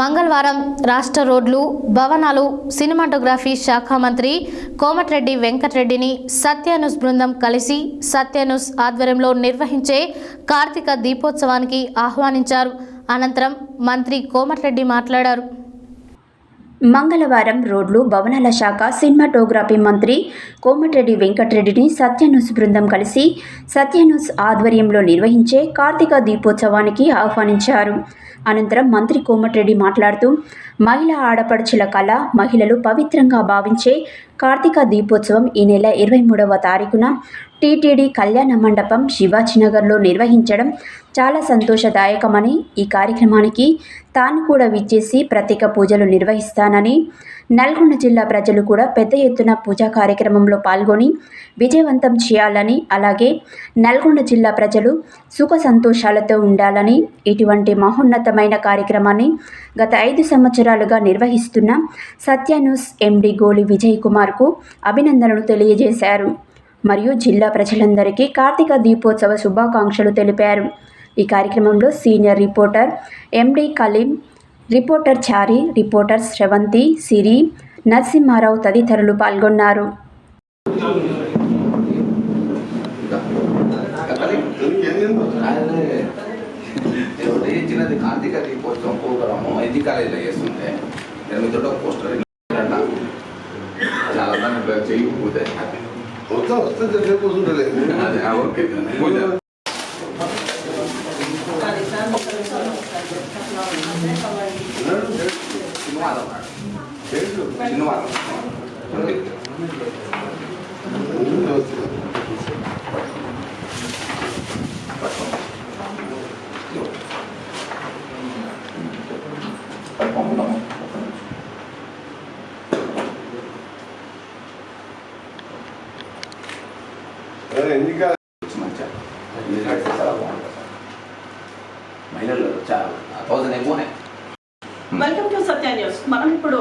మంగళవారం రాష్ట్ర రోడ్లు భవనాలు సినిమాటోగ్రఫీ శాఖ మంత్రి కోమటిరెడ్డి వెంకటరెడ్డిని సత్యానుస్ బృందం కలిసి సత్యానుస్ ఆధ్వర్యంలో నిర్వహించే కార్తీక దీపోత్సవానికి ఆహ్వానించారు. అనంతరం మంత్రి కోమటిరెడ్డి మాట్లాడారు. మంగళవారం రోడ్లు భవనాల శాఖ సినిమాటోగ్రఫీ మంత్రి కోమటిరెడ్డి వెంకటరెడ్డిని సత్యన్యూస్ బృందం కలిసి సత్యన్యూస్ ఆధ్వర్యంలో నిర్వహించే కార్తీక దీపోత్సవానికి ఆహ్వానించారు. అనంతరం మంత్రి కోమటిరెడ్డి మాట్లాడుతూ మహిళా ఆడపడుచుల కళ మహిళలు పవిత్రంగా భావించే కార్తీక దీపోత్సవం ఈ నెల ఇరవై మూడవ తారీఖున టీటీడీ కళ్యాణ మండపం శివాజీనగర్లో నిర్వహించడం చాలా సంతోషదాయకమని ఈ కార్యక్రమానికి తాను కూడా విచ్చేసి ప్రత్యేక పూజలు నిర్వహిస్తానని నల్గొండ జిల్లా ప్రజలు కూడా పెద్ద ఎత్తున పూజా కార్యక్రమంలో పాల్గొని విజయవంతం చేయాలని అలాగే నల్గొండ జిల్లా ప్రజలు సుఖ సంతోషాలతో ఉండాలని ఇటువంటి మహోన్నతమైన కార్యక్రమాన్ని గత ఐదు సంవత్సరాలుగా నిర్వహిస్తున్న సత్యన్యూస్ ఎండి గోలి విజయ్ కుమార్కు అభినందనలు తెలియజేశారు మరియు జిల్లా ప్రజలందరికీ కార్తీక దీపోత్సవ శుభాకాంక్షలు తెలిపారు ఈ కార్యక్రమంలో senior reporter MD Kaleem reporter Chari reporter Sravanthi Siri Narasimharao తదితరులు పాల్గొన్నారు చిన్నది కార్తీక దీపోత్సవం ఎన్జీ కాలేజీలో చేస్తుంటే నేను మీతో ఒక పోస్టర్ చాలా దాన్ని చేయకపోతే వస్తా వస్తా చెప్పే ఓకే. శనివారం ఎన్నిక మహిళలు థౌసండ్ ఎక్కువనే వెల్కమ్ టు సత్య న్యూస్ మనం ఇప్పుడు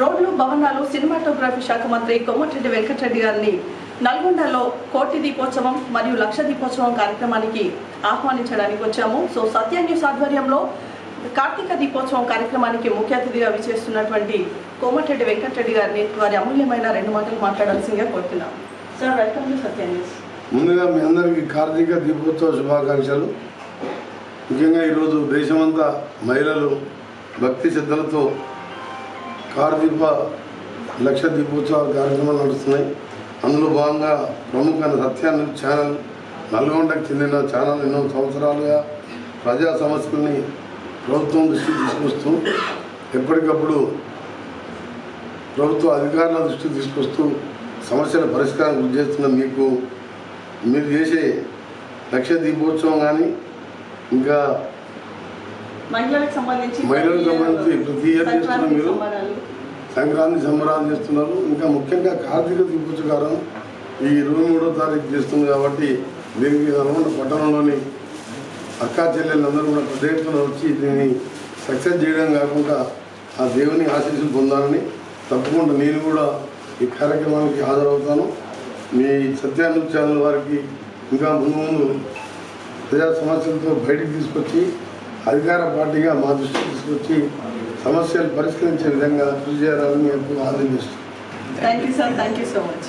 రోడ్లు భవనాలు సినిమాటోగ్రఫీ శాఖ మంత్రి కోమటిరెడ్డి వెంకటరెడ్డి గారిని నల్గొండలో కోటి దీపోత్సవం మరియు లక్ష దీపోత్సవం కార్యక్రమానికి ఆహ్వానించడానికి వచ్చాము. సో సత్య న్యూస్ ఆధ్వర్యంలో కార్తీక దీపోత్సవం కార్యక్రమానికి ముఖ్య అతిథిగా విచేస్తున్నటువంటి కోమటిరెడ్డి వెంకటరెడ్డి గారిని వారి అమూల్యమైన రెండు మాటలు మాట్లాడాల్సిందిగా కోరుతున్నాం. Sir welcome to Satya news ముందుగా మీ అందరికీ కార్తీక దీపోత్సవ శుభాకాంక్షలు. ముఖ్యంగా ఈరోజు దేశమంతా మహిళలు భక్తి శ్రద్ధలతో కార్తీప లక్ష దీపోత్సవ కార్యక్రమాలు నడుస్తున్నాయి. అందులో భాగంగా ప్రముఖ సత్యాన్ని ఛానల్ నల్గొండకు చెందిన ఛానల్ ఎన్నో సంవత్సరాలుగా ప్రజా సమస్యల్ని ప్రభుత్వం దృష్టికి తీసుకొస్తూ ఎప్పటికప్పుడు ప్రభుత్వ అధికారుల దృష్టికి తీసుకొస్తూ సమస్యల పరిష్కారం కృషి చేస్తున్న మీకు మీరు చేసే లక్ష దీపోత్సవం కానీ ఇంకా మహిళలకు సంబంధించి ప్రతి ఇయర్ చేస్తున్న సంక్రాంతి మీరు. సంక్రాంతి సంబరాలు చేస్తున్నారు ఇంకా ముఖ్యంగా కార్తీక దీపోత్సవం ఈ ఇరవై మూడో తారీఖు చేస్తుంది కాబట్టి దీనికి నల్గొండ పట్టణంలోని అక్కా చెల్లెళ్ళందరూ కూడా పెద్ద ఎత్తున వచ్చి దీన్ని సక్సెస్ చేయడం కాకుండా ఆ దేవుని ఆశీస్సులు పొందాలని తప్పకుండా నేను కూడా ఈ కార్యక్రమానికి హాజరవుతాను. మీ సత్యాను ఛానల్ వారికి ఇంకా ముందు ముందు ప్రజా సమస్యలతో బయటికి తీసుకొచ్చి అధికార పార్టీగా మా దృష్టికి తీసుకొచ్చి సమస్యలు పరిష్కరించే విధంగా కృషి చేయాలని మేము ఆదేశిస్తున్నాను. Thank you sir thank you so much